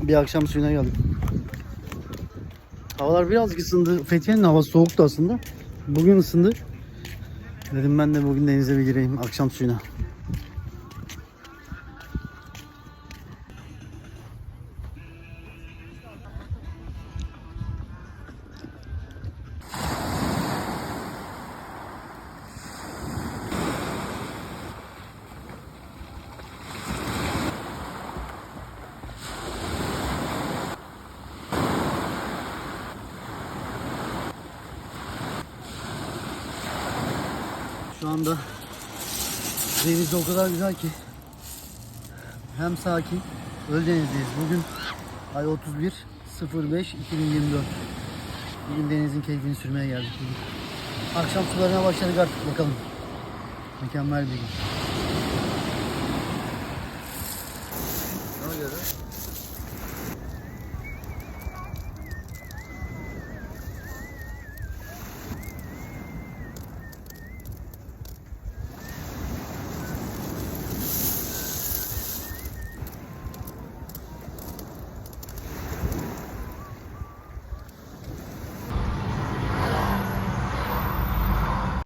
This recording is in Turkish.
Bir akşam suyuna geldim. Havalar birazcık ısındı. Fethiye'nin havası soğuktu aslında. Bugün ısındı. Dedim ben de bugün denize bir gireyim akşam suyuna. Şu anda deniz o kadar güzel ki hem sakin Öldeniz'deyiz. Bugün ay 31 05 2024. Bugün denizin keyfini sürmeye geldik. Bugün. Akşam sularına başladık artık bakalım. Mükemmel bir gün.